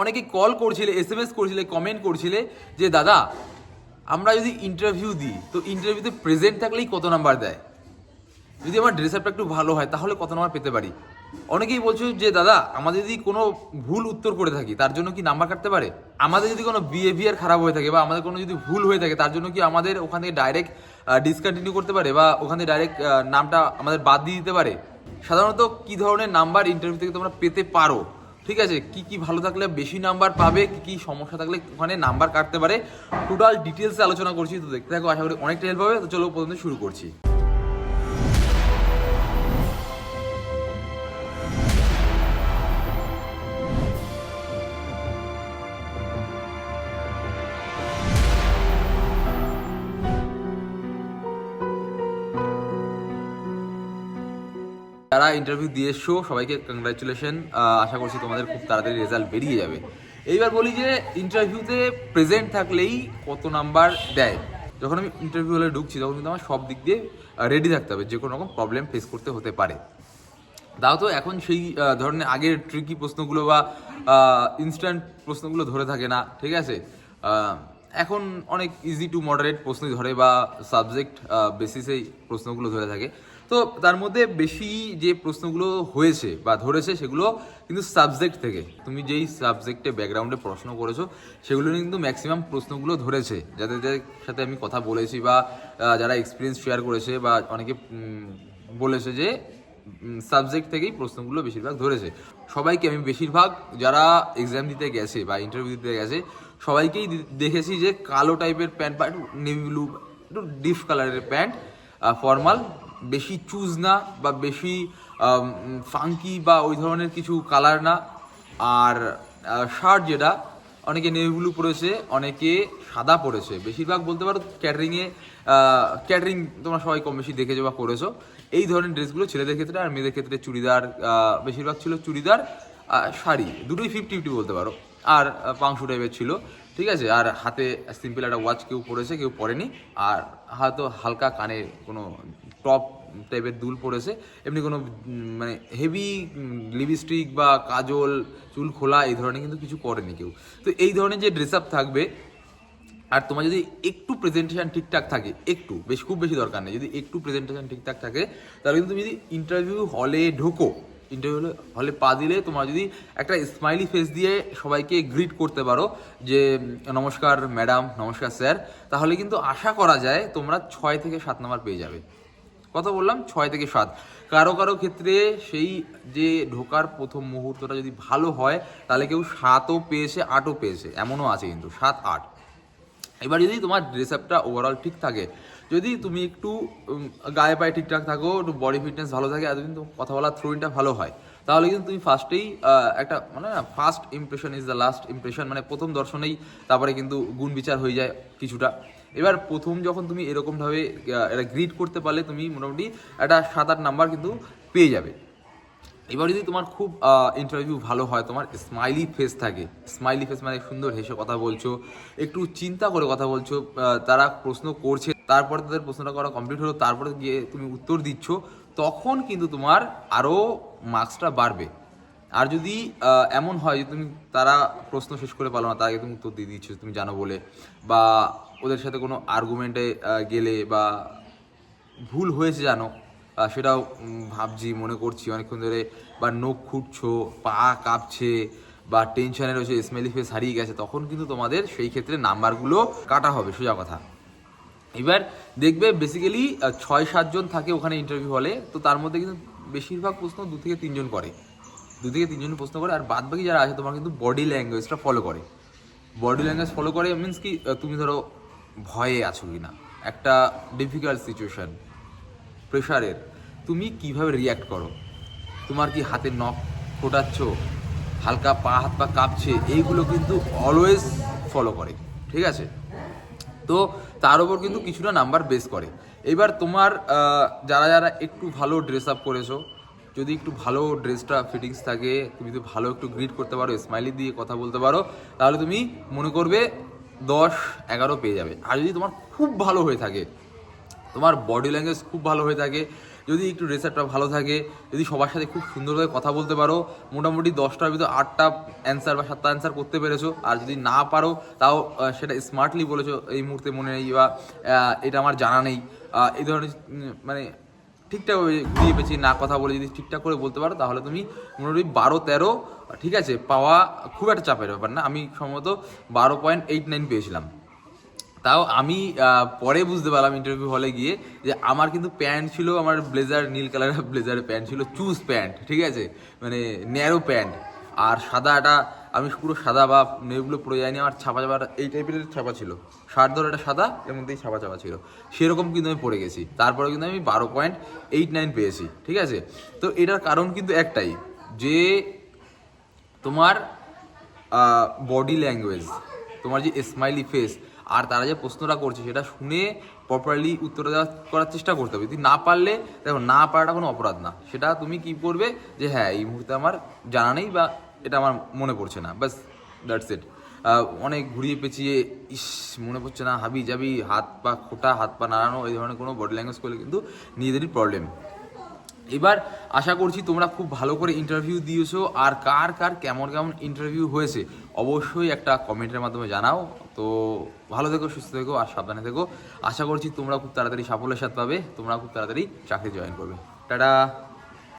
অনেকে কল করছিলে S M S করছিলে কমেন্ট করছিলে যে, দাদা, আমরা যদি ইন্টারভিউ দিই, তো ইন্টারভিউতে প্রেজেন্ট থাকলেই কত নাম্বার দেয়? যদি আমার ড্রেস আপটা একটু ভালো হয়, তাহলে কত নাম্বার পেতে পারি? অনেকেই বলছো যে, দাদা, আমাদের যদি কোনো ভুল উত্তর করে থাকি, তার জন্য কি নাম্বার কাটতে পারে? আমাদের যদি কোনো বিহেভিয়ার খারাপ হয়ে থাকে বা আমাদের কোনো যদি ভুল হয়ে থাকে, তার জন্য কি আমাদের ওখান থেকে ডাইরেক্ট ডিসকন্টিনিউ করতে পারে বা ওখান থেকে ডাইরেক্ট নামটা আমাদের বাদ দিয়ে দিতে পারে? সাধারণত কি ধরনের নাম্বার ইন্টারভিউ থেকে তোমরা পেতে পারো? ঠিক আছে? কি কি ভালো থাকলে বেশি নাম্বার পাবে, কি কি সমস্যা থাকলে ওখানে নাম্বার কাটতে পারে। টোটাল ডিটেলসে আলোচনা করছি, তো দেখতে থাকো, আশা করি অনেকটা হেল্প হবে। তো চলো, প্রথমে শুরু করছি। যারা ইন্টারভিউ দিয়ে এসছো সবাইকে কংগ্রাচুলেশন আশা করছি তোমাদের খুব তাড়াতাড়ি রেজাল্ট বেরিয়ে যাবে। এইবার বলি যে ইন্টারভিউতে প্রেজেন্ট থাকলেই কত নাম্বার দেয়? যখন আমি ইন্টারভিউ হলে ঢুকছি, তখন কিন্তু আমার সব দিক দিয়ে রেডি থাকতে হবে, যে কোনো রকম প্রবলেম ফেস করতে হতে পারে। তাও তো এখন সেই ধরনের আগের ট্রিকি প্রশ্নগুলো বা ইনস্ট্যান্ট প্রশ্নগুলো ধরে থাকে না, ঠিক আছে? এখন অনেক ইজি টু মডারেট প্রশ্ন ধরে বা সাবজেক্ট বেসিসেই প্রশ্নগুলো ধরে থাকে। তো তার মধ্যে বেশি যে প্রশ্নগুলো হয়েছে বা ধরেছে সেগুলো কিন্তু সাবজেক্ট থেকে। তুমি যেই সাবজেক্টে ব্যাকগ্রাউন্ডে প্রশ্ন করেছ, সেগুলো কিন্তু ম্যাক্সিমাম প্রশ্নগুলো ধরেছে। যাদের সাথে আমি কথা বলেছি বা যারা এক্সপিরিয়েন্স শেয়ার করেছে বা অনেকে বলেছে যে সাবজেক্ট থেকেই প্রশ্নগুলো বেশিরভাগ ধরেছে। সবাইকে আমি বেশিরভাগ যারা এক্সাম দিতে গেছে বা ইন্টারভিউ দিতে গেছে, সবাইকেই দেখেছি যে কালো টাইপের প্যান্ট বা একটু নেভি ব্লু একটু ডিপ কালারের প্যান্ট ফর্মাল বেশি চুজ না বা বেশি ফাঙ্কি বা ওই ধরনের কিছু কালার না। আর শার্ট যেটা, অনেকে নেভি ব্লু পরেছে, অনেকে সাদা পরেছে। বেশিরভাগ বলতে পারো ক্যাটারিংয়ে ক্যাটারিং তোমরা সবাই কম বেশি দেখেছ বা করেছ। এই ধরনের ড্রেসগুলো ছেলেদের ক্ষেত্রে আর মেয়েদের ক্ষেত্রে চুড়িদার বেশিরভাগ ছিল চুড়িদার শাড়ি। দুটোই ফিফটি ফিফটি বলতে পারো। আর পাংশু টাইপের ছিল, ঠিক আছে? আর হাতে সিম্পল একটা ওয়াচ কেউ পরেছে, কেউ পরেনি। আর হয়তো হালকা কানে কোনো টপ টাইপের দুল পরেছে। এমনি কোনো মানে হেভি লিপস্টিক বা কাজল, চুল খোলা, এই ধরনের কিন্তু কিছু করেনি কেউ। তো এই ধরনের যে ড্রেস আপ থাকবে, আর তোমার যদি একটু প্রেজেন্টেশন ঠিকঠাক থাকে, একটু, বেশ, খুব বেশি দরকার নেই, যদি একটু প্রেজেন্টেশন ঠিকঠাক থাকে, তাহলে কিন্তু তুমি যদি ইন্টারভিউ হলে ঢোকো ইন্টারভিউ হলে পা দিলে তোমার যদি একটা স্মাইলি ফেস দিয়ে সবাইকে গ্রিট করতে পারো যে, নমস্কার ম্যাডাম নমস্কার স্যার তাহলে কিন্তু আশা করা যায় তোমরা ছয় থেকে সাত নম্বর পেয়ে যাবে। কথা বললাম ছয় থেকে সাত। কারও কারও ক্ষেত্রে সেই যে ঢোকার প্রথম মুহূর্তটা যদি ভালো হয়, তাহলে কেউ সাতও পেয়েছে, আটও পেয়েছে। এমনও আছে কিন্তু, সাত, আট। এবার যদি তোমার ড্রেস আপটা ওভারঅল ঠিক থাকে যদি তুমি একটু গায়ে পায়ে ঠিকঠাক থাকো, একটু বডি ফিটনেস ভালো থাকে আর কিন্তু কথা বলার থ্রোইনটা ভালো হয়, তাহলে কিন্তু তুমি ফার্স্টেই একটা মানে first impression is the last impression মানে প্রথম দর্শনেই তারপরে কিন্তু গুণ বিচার হয়ে যায় কিছুটা। এবার প্রথম যখন তুমি এরকমভাবে এটা গ্রিড করতে পারলে তুমি মোটামুটি একটা সাত আট নাম্বার কিন্তু পেয়ে যাবে। এবার যদি তোমার খুব ইন্টারভিউ ভালো হয়, তোমার স্মাইলি ফেস থাকে স্মাইলি ফেস মানে সুন্দর হেসে কথা বলছো, একটু চিন্তা করে কথা বলছো তারা প্রশ্ন করছে, তারপরে তাদের প্রশ্নটা করা কমপ্লিট হলো, তারপরে গিয়ে তুমি উত্তর দিচ্ছ, তখন কিন্তু তোমার আরও মার্কসটা বাড়বে। আর যদি এমন হয় যে তুমি, তারা প্রশ্ন শেষ করে পারো না আগে তুমি উত্তর দিয়ে দিচ্ছ তুমি জানো বলে, বা ওদের সাথে কোনো আর্গুমেন্টে গেলে বা ভুল হয়েছে জানো সেটাও ভাবছি, মনে করছি অনেকক্ষণ ধরে। বা নখ খুঁটছো পা কাঁপছে, বা টেনশনে রয়েছে স্মেলি ফেস হারিয়ে গেছে, তখন কিন্তু তোমাদের সেই ক্ষেত্রে নাম্বারগুলো কাটা হবে, সোজা কথা। এবার দেখবে বেসিক্যালি ছয় সাতজন থাকে ওখানে ইন্টারভিউ হলে তো তার মধ্যে কিন্তু বেশিরভাগ প্রশ্ন দু থেকে তিনজন করে। দু থেকে তিনজন প্রশ্ন করে, আর বাদ বাকি যারা আছে, তোমার কিন্তু বডি ল্যাঙ্গুয়েজটা ফলো করে। বডি ল্যাঙ্গুয়েজ ফলো করে মিনস কি তুমি ধরো ভয়ে আছো কি না একটা ডিফিকাল্ট সিচুয়েশন প্রেশারের তুমি কীভাবে রিয়্যাক্ট করো? তোমার কি হাতে নখ ফোটাচ্ছ? হালকা পা, হাত পা কাঁপছে? এইগুলো কিন্তু অলওয়েজ ফলো করে, ঠিক আছে? তো তার উপর কিন্তু কিছুটা নাম্বার বেস করে। এবার তোমার যারা যারা একটু ভালো ড্রেস আপ করেছ, যদি একটু ভালো ড্রেসটা ফিটিংস থাকে, তুমি যদি ভালো একটু গ্রিট করতে পারো স্মাইলি দিয়ে কথা বলতে পারো, তাহলে তুমি মনে করবে দশ, এগারো পেয়ে যাবে। আর যদি তোমার খুব ভালো হয়ে থাকে, তোমার বডি ল্যাঙ্গুয়েজ খুব ভালো হয়ে থাকে যদি একটু রেসারটা ভালো থাকে, যদি সবার সাথে খুব সুন্দরভাবে কথা বলতে পারো, মোটামুটি দশটার ভিতর আটটা অ্যান্সার বা সাতটা অ্যান্সার করতে পেরেছ। আর যদি না পারো, তাও সেটা স্মার্টলি বলেছ এই মুহূর্তে মনে নেই বা এটা আমার জানা নেই। এই ধরনের মানে ঠিকঠাক ঘুরিয়ে পেঁচিয়ে না কথা বলে যদি ঠিকঠাক করে বলতে পারো, তাহলে তুমি মোটামুটি বারো, তেরো, ঠিক আছে, পাওয়া খুব একটা চাপের ব্যাপার না। আমি সম্ভবত বারো পয়েন্ট এইট নাইন পেয়েছিলাম। তাও আমি পরে বুঝতে পারলাম ইন্টারভিউ হলে গিয়ে যে আমার কিন্তু প্যান্ট ছিল আমার ব্লেজার নীল কালারের ব্লেজারের প্যান্ট ছিল চুজ প্যান্ট ঠিক আছে? মানে ন্যারো প্যান্ট আর সাদা একটা আমি পুরো সাদা বা নেগুলো পরে যায়নি আমার ছাপা ছাপা, এই টাইপের ছাপা ছিল। শার্ট ধরে একটা সাদা, এর মধ্যেই ছাপা ছাপা ছিল। সেরকম কিন্তু আমি পড়ে গেছি। তারপরে কিন্তু আমি বারো পয়েন্ট এইট নাইন পেয়েছি, ঠিক আছে? তো এটার কারণ কিন্তু একটাই, যে তোমার বডি ল্যাঙ্গুয়েজ তোমার যে স্মাইলি ফেস আর তারা যে প্রশ্নটা করছে সেটা শুনে প্রপারলি উত্তর দেওয়া করার চেষ্টা করতে হবে। যদি না পারলে, দেখো, না পারাটা কোনো অপরাধ না। সেটা তুমি কি করবে যে হ্যাঁ এই মুহূর্তে আমার জানা নেই বা এটা আমার মনে পড়ছে না। ব্যাস দ্যাটস ইট অনেক ঘুরিয়ে পেঁচিয়ে, ইস, মনে পড়ছে না হাবি যাবি হাত পা খোটা, হাত পা নাড়ানো, এই ধরনের কোনো বডি ল্যাঙ্গুয়েজ করলে কিন্তু নিজেদেরই প্রবলেম এবার আশা করছি তোমরা খুব ভালো করে ইন্টারভিউ দিয়েছ। আর কার কার কেমন কেমন ইন্টারভিউ হয়েছে, অবশ্যই একটা কমেন্টের মাধ্যমে জানাও। তো ভালো থেকো, সুস্থ থেকো আর সাবধানে থেকো। আশা করছি তোমরা খুব তাড়াতাড়ি সাফল্যের সাথে পাবে, তোমরা খুব তাড়াতাড়ি চাকরি জয়েন করবে। টাটা!